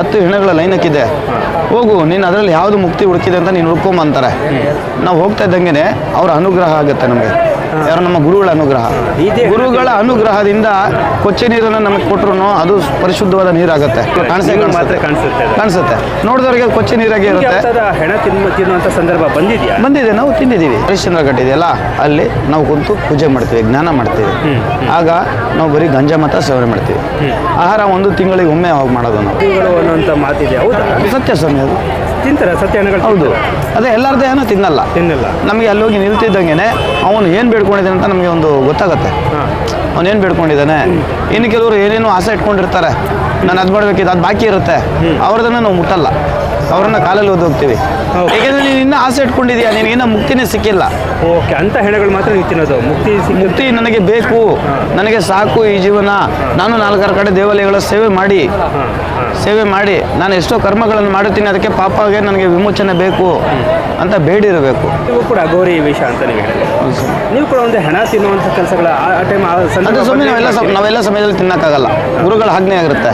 ಹತ್ತು ಹೆಣಗಳ ಲೈನ್ ಹಾಕಿದೆ ಹೋಗು, ನೀನು ಅದರಲ್ಲಿ ಯಾವುದು ಮುಕ್ತಿ ಹುಡುಕಿದೆ ಅಂತ ನೀನು ಹುಡ್ಕೊಂಬಂತಾರೆ. ನಾವು ಹೋಗ್ತಾ ಇದ್ದಂಗೆ ಅವರ ಅನುಗ್ರಹ ಆಗುತ್ತೆ ನಮಗೆ. ಯಾರು ನಮ್ಮ ಗುರುಗಳ ಅನುಗ್ರಹ. ಗುರುಗಳ ಅನುಗ್ರಹದಿಂದ ಕೊಚ್ಚೆ ನೀರನ್ನು ನಮಗೆ ಕೊಟ್ಟರು ಅದು ಪರಿಶುದ್ಧವಾದ ನೀರಾಗುತ್ತೆ. ಕಾಣಿಸುತ್ತೆ. ನೋಡಿದವರಿಗೆ ಕೊಚ್ಚೆ ನೀರಾಗೆ ಇರುತ್ತೆ. ಹೆಣ ಸಂದರ್ಭ ಬಂದಿದೆಯಾ? ಬಂದಿದೆ ನಾವು ತಿಂದಿದ್ದೀವಿ. ಹರಿಶ್ಚಂದ್ರ ಘಟ್ಟ ಇದೆಯಲ್ಲ ಅಲ್ಲಿ ನಾವು ಕುಂತು ಪೂಜೆ ಮಾಡ್ತೀವಿ ಜ್ಞಾನ ಮಾಡ್ತೀವಿ. ಆಗ ನಾವು ಬರೀ ಗಂಜಾ ಮಾತ್ರ ಸೇವನೆ ಮಾಡ್ತೀವಿ. ಆಹಾರ ಒಂದು ತಿಂಗಳಿಗೆ ಒಮ್ಮೆ ಹೋಗಿ ಮಾಡೋದು ನಾವು? ಮಾತಿದೆ ಸತ್ಯ ಸ್ವಾಮಿ ಅದು. ತಿಂತಾರ ಸತ್ಯ ಹೌದು. ಅದೇ ಎಲ್ಲರದ್ದು ಏನೋ ತಿನ್ನಲ್ಲ. ತಿನ್ನಲ್ಲ. ನಮಗೆ ಅಲ್ಲಿ ಹೋಗಿ ನಿಲ್ತಿದ್ದಂಗೆ ಅವನು ಏನು ಬೇಡ್ಕೊಂಡಿದ್ದಾನೆ ಅಂತ ನಮಗೆ ಒಂದು ಗೊತ್ತಾಗುತ್ತೆ. ಅವನೇನು ಬೇಡ್ಕೊಂಡಿದ್ದಾನೆ? ಇನ್ನು ಕೆಲವರು ಏನೇನೋ ಆಸೆ ಇಟ್ಕೊಂಡಿರ್ತಾರೆ. ನಾನು ಅದು ಮಾಡಬೇಕಿದ್ದು ಅದು ಬಾಕಿ ಇರುತ್ತೆ. ಅವ್ರದನ್ನ ನಾವು ಮುಟ್ಟಲ್ಲ. ಅವ್ರನ್ನ ಕಾಲಲ್ಲಿ ಓದೋಗ್ತೀವಿ. ಏಕೆಂದ್ರೆ ನೀನು ಇನ್ನೂ ಆಸೆ ಇಟ್ಕೊಂಡಿದ್ಯಾ? ನಿನಗಿನ್ನ ಇನ್ನೂ ಮುಕ್ತಿನೇ ಸಿಕ್ಕಿಲ್ಲ. ಓಕೆ ಅಂತ ಹೆಣಗಳು ಮಾತ್ರ ನೀವು ತಿನ್ನೋದು? ಮುಕ್ತಿ ಮುಕ್ತಿ ನನಗೆ ಬೇಕು. ನನಗೆ ಸಾಕು ಈ ಜೀವನ. ನಾನು ನಾಲ್ಕಾರು ಕಡೆ ದೇವಾಲಯಗಳ ಸೇವೆ ಮಾಡಿ. ಸೇವೆ ಮಾಡಿ. ನಾನು ಎಷ್ಟೋ ಕರ್ಮಗಳನ್ನು ಮಾಡುತ್ತೀನಿ ಅದಕ್ಕೆ ಪಾಪಗೆ ನನಗೆ ವಿಮೋಚನೆ ಬೇಕು ಅಂತ ಬೇಡಿರಬೇಕು. ನೀವು ಕೂಡ ಅಘೋರಿ ವಿಷಯ ಅಂತ ನೀವು ಹೇಳಿದ್ರೆ. ನೀವು ಕೂಡ ಒಂದು ಹೆಣ ತಿನ್ನುವಂಥ ಕೆಲಸಗಳ ಆ ಟೈಮ್ ಆ ಅದು ಸುಮ್ಮನೆ ನಾವೆಲ್ಲ ನಾವೆಲ್ಲ ಸಮಯದಲ್ಲಿ ತಿನ್ನಕ್ಕಾಗಲ್ಲ. ಗುರುಗಳ ಆಜ್ಞೆ ಆಗಿರುತ್ತೆ.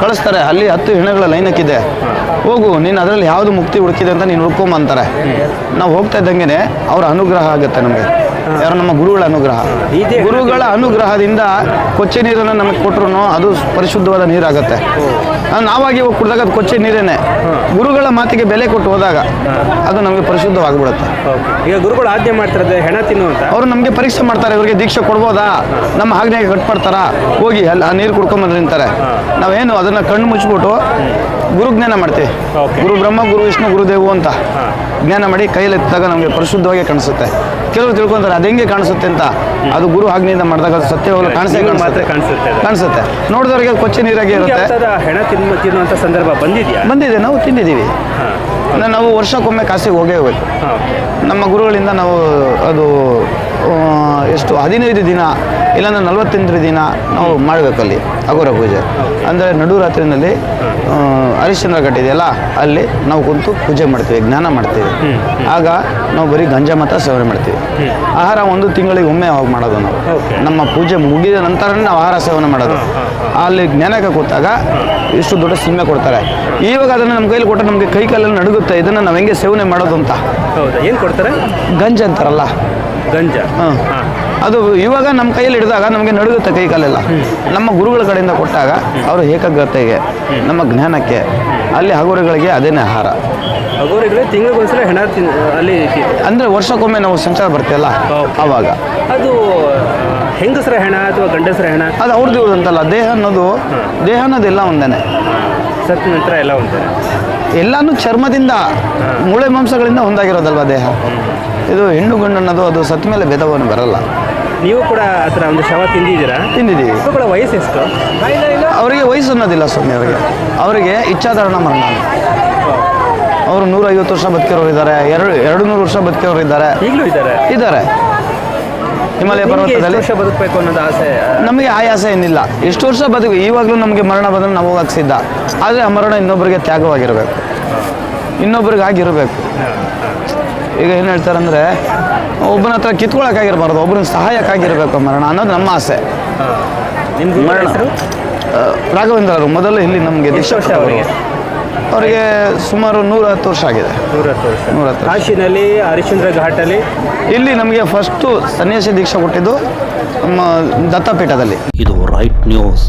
ಕಳಿಸ್ತಾರೆ ಅಲ್ಲಿ ಹತ್ತು ಹೆಣಗಳ ಲೈನಕ್ಕಿದೆ ಹೋಗು ನೀನು ಅದರಲ್ಲಿ ಯಾವುದು ಮುಕ್ತಿ ಹುಡುಕಿದೆ ಅಂತ ನೀನು ಹುಡ್ಕೊಂಬಂತಾರೆ. ನಾವು ಹೋಗ್ತಾ ಇದ್ದಂಗೆ ಅವರ ಅನುಗ್ರಹ ಆಗುತ್ತೆ ನಮಗೆ. ಯಾರು ನಮ್ಮ ಗುರುಗಳ ಅನುಗ್ರಹ. ಗುರುಗಳ ಅನುಗ್ರಹದಿಂದ ಕೊಚ್ಚೆ ನೀರನ್ನು ನಮಗೆ ಕೊಟ್ಟರು ಅದು ಪರಿಶುದ್ಧವಾದ ನೀರಾಗುತ್ತೆ. ನಾವಾಗಿ ಹೋಗಿ ಕುಡಿದಾಗ ಅದು ಕೊಚ್ಚೆ ನೀರೇನೆ. ಗುರುಗಳ ಮಾತಿಗೆ ಬೆಲೆ ಕೊಟ್ಟು ಹೋದಾಗ ಅದು ನಮಗೆ ಪರಿಶುದ್ಧವಾಗಿಬಿಡುತ್ತೆ. ಈಗ ಗುರುಗಳು ಆಜ್ಞೆ ಮಾಡ್ತಾರೆ ಹೆಣ ತಿನ್ನುವಂತ ಅವರು ನಮಗೆ ಪರೀಕ್ಷೆ ಮಾಡ್ತಾರೆ ಇವರಿಗೆ ದೀಕ್ಷೆ ಕೊಡ್ಬೋದಾ? ನಮ್ಮ ಆಜ್ಞೆಗೆ ಕಟ್ಪಡ್ತಾರಾ ಹೋಗಿ ಅಲ್ಲಿ ಆ ನೀರು ಕುಡ್ಕೊಂಬಂದ್ರೆ ನಿಂತಾರೆ. ನಾವೇನು ಅದನ್ನು ಕಣ್ಣು ಮುಚ್ಚಿಬಿಟ್ಟು ಗುರುಜ್ಞಾನ ಮಾಡ್ತೀವಿ. ಗುರು ಬ್ರಹ್ಮ ಗುರು ವಿಷ್ಣು ಗುರುದೇವು ಅಂತ. ಜ್ಞಾನ ಮಾಡಿ ಕೈಯಲ್ಲಿ ಎತ್ತಿದಾಗ ನಮಗೆ ಪರಿಶುದ್ಧವಾಗಿ ಕಾಣಿಸುತ್ತೆ. ಕೆಲವರು ತಿಳ್ಕೊಂತಾರೆ ಅದು ಹೆಂಗೆ ಕಾಣಿಸುತ್ತೆ ಅಂತ? ಅದು ಗುರು ಆಗ್ನಿಯಿಂದ ಮಾಡಿದಾಗ ಅದು ಸತ್ಯವಾಗಲು ಕಾಣಿಸೇ ಮಾತ್ರ ಕಾಣಿಸುತ್ತೆ ಕಾಣಿಸುತ್ತೆ. ನೋಡಿದವರಿಗೆ ಕೊಚ್ಚೆ ನೀರಾಗಿ ಇರುತ್ತೆ. ಥರ ಹೆಣ ತಿನ್ನು ತಿನ್ನುವಂಥ ಸಂದರ್ಭ ಬಂದಿದೆಯಾ? ಬಂದಿದೆ ನಾವು ತಿಂದಿದ್ದೀವಿ. ನಾವು ವರ್ಷಕ್ಕೊಮ್ಮೆ ಕಾಸಿಗೆ ಹೋಗೇ ಹೋಗ್ಬೇಕು. ನಮ್ಮ ಗುರುಗಳಿಂದ ನಾವು ಅದು ಎಷ್ಟು ಹದಿನೈದು ದಿನ ಇಲ್ಲಾಂದ್ರೆ ನಲವತ್ತೆಂಟು ದಿನ ನಾವು ಮಾಡಬೇಕು ಅಲ್ಲಿ ಅಘೋರ ಪೂಜೆ. ಅಂದರೆ ನಡುರಾತ್ರಿನಲ್ಲಿ ಹರಿಶ್ಚಂದ್ರ ಘಟ್ಟ ಇದೆಯಲ್ಲ ಅಲ್ಲಿ ನಾವು ಕುಂತು ಪೂಜೆ ಮಾಡ್ತೀವಿ ಜ್ಞಾನ ಮಾಡ್ತೀವಿ. ಆಗ ನಾವು ಬರೀ ಗಂಜಾ ಮಾತ್ರ ಸೇವನೆ ಮಾಡ್ತೀವಿ. ಆಹಾರ ಒಂದು ತಿಂಗಳಿಗೆ ಒಮ್ಮೆ ಅವಾಗ ಮಾಡೋದು ನಾವು. ನಮ್ಮ ಪೂಜೆ ಮುಗಿದ ನಂತರ ನಾವು ಆಹಾರ ಸೇವನೆ ಮಾಡೋದು. ಅಲ್ಲಿ ಜ್ಞಾನಕ್ಕೆ ಕೂತಾಗ ಇಷ್ಟು ದೊಡ್ಡ ಸೀಮೆ ಕೊಡ್ತಾರೆ. ಇವಾಗ ಅದನ್ನು ನಮ್ಮ ಕೈಲಿ ಕೊಟ್ಟರೆ ನಮಗೆ ಕೈ ಕಾಲಲ್ಲಿ ನಡುಗುತ್ತೆ ಇದನ್ನು ನಾವು ಹೆಂಗೆ ಸೇವನೆ ಮಾಡೋದು ಅಂತ. ಹೌದಾ? ಏನು ಕೊಡ್ತಾರೆ? ಗಂಜ ಅಂತಾರಲ್ಲ. ಗಂಜ. ಹಾಂ. ಅದು ಇವಾಗ ನಮ್ಮ ಕೈಯಲ್ಲಿ ಹಿಡಿದಾಗ ನಮಗೆ ನಡುಗುತ್ತೆ ಕೈ ಕಾಲೆಲ್ಲ ನಮ್ಮ ಗುರುಗಳ ಕಡೆಯಿಂದ ಕೊಟ್ಟಾಗ ಅವರು ಏಕಾಗ್ರತೆಗೆ ನಮ್ಮ ಜ್ಞಾನಕ್ಕೆ ಅಲ್ಲಿ ಹಗುರಗಳಿಗೆ ಅದೇನೇ ಆಹಾರ. ತಿಂಗಳಿಗೊಂದ್ಸಲ ಹೆಣ ಅಲ್ಲಿ ಅಂದರೆ ವರ್ಷಕ್ಕೊಮ್ಮೆ ನಾವು ಸಂಚಾರ ಬರ್ತೀವಲ್ಲ ಅವಾಗ ಆವಾಗ. ಅದು ಹೆಂಗಸರ ಹೆಣ ಅಥವಾ ಗಂಡಸರ ಹೆಣ? ಅದು ಅವ್ರದ್ದು ಅಂತಲ್ಲ ದೇಹ ಅನ್ನೋದು ದೇಹ ಅನ್ನೋದೆಲ್ಲ ಒಂದೇನೆ. ಸತ್ತ ನಂತರ ಎಲ್ಲ ಒಂದೇ. ಎಲ್ಲಾನು ಚರ್ಮದಿಂದ ಮೂಳೆ ಮಾಂಸಗಳಿಂದ ಒಂದಾಗಿರೋದಲ್ವಾ ದೇಹ? ಇದು ಹೆಣ್ಣು ಗಂಡು ಅನ್ನೋದು ಅದು ಸತ್ತ ಮೇಲೆ ಭೇದವನ್ನು ಬರಲ್ಲ. ನೀವು ಕೂಡ ಆ ಥರ ಒಂದು ಶವ ತಿಂದಿದ್ದೀರಾ? ತಿಂದಿದ್ದೀವಿ. ಕೂಡ ವಯಸ್ಸು ಎಷ್ಟು? ಅವರಿಗೆ ವಯಸ್ಸು ಅನ್ನೋದಿಲ್ಲ ಸ್ವಾಮಿ ಅವರಿಗೆ. ಅವರಿಗೆ ಇಚ್ಛಾಧಾರಣ ಮರಣ. ಅವರು ನೂರೈವತ್ತು ವರ್ಷ ಬದುಕಿರೋರು ಇದ್ದಾರೆ ಎರಡು ಎರಡು ನೂರು ವರ್ಷ ಬದುಕಿರೋರು ಇದ್ದಾರೆ. ಈಗಲೂ ಇದ್ದಾರೆ? ಇದ್ದಾರೆ. ಹಿಮಾಲಯ ಪರ್ವತದಲ್ಲಿ ವರ್ಷ ಬದುಕಬೇಕು ಅನ್ನೋದು ಆಸೆ ನಮಗೆ ಆಯಾಸ ಏನಿಲ್ಲ. ಎಷ್ಟು ವರ್ಷ ಬದುಕು ಇವಾಗಲೂ ನಮಗೆ ಮರಣ ಬಂದರೆ ನಾವು ಹೋಗಕ್ಕೆ ಸಿದ್ಧ. ಆದರೆ ಆ ಮರಣ ಇನ್ನೊಬ್ಬರಿಗೆ ತ್ಯಾಗವಾಗಿರಬೇಕು. ಇನ್ನೊಬ್ರಿಗೆ ಆಗಿರಬೇಕು ಈಗ ಏನು ಹೇಳ್ತಾರೆ ಅಂದರೆ ಒಬ್ಬನ ಹತ್ರ ಕಿತ್ಕೊಳಕ್ಕಾಗಿರ್ಬಾರ್ದು ಒಬ್ಬನ ಸಹಾಯಕ್ಕಾಗಿರಬೇಕು ಮರಣ ಅನ್ನೋದು ನಮ್ಮ ಆಸೆ. ನಿಮ್ಮ ಅವರು ಮೊದಲು ಇಲ್ಲಿ ನಮಗೆ ವರ್ಷ ಅವರಿಗೆ ಅವರಿಗೆ ಸುಮಾರು ನೂರ ಹತ್ತು ವರ್ಷ ಆಗಿದೆ. ನೂರ ಹತ್ತು. ಕಾಶಿನಲ್ಲಿ ಹರಿಶ್ಚಂದ್ರ ಘಾಟಲ್ಲಿ? ಇಲ್ಲಿ ನಮಗೆ ಫಸ್ಟು ಸನ್ಯಾಸಿ ದೀಕ್ಷೆ ಕೊಟ್ಟಿದ್ದು ನಮ್ಮ ದತ್ತಪೀಠದಲ್ಲಿ. ಇದು ರೈಟ್ ನ್ಯೂಸ್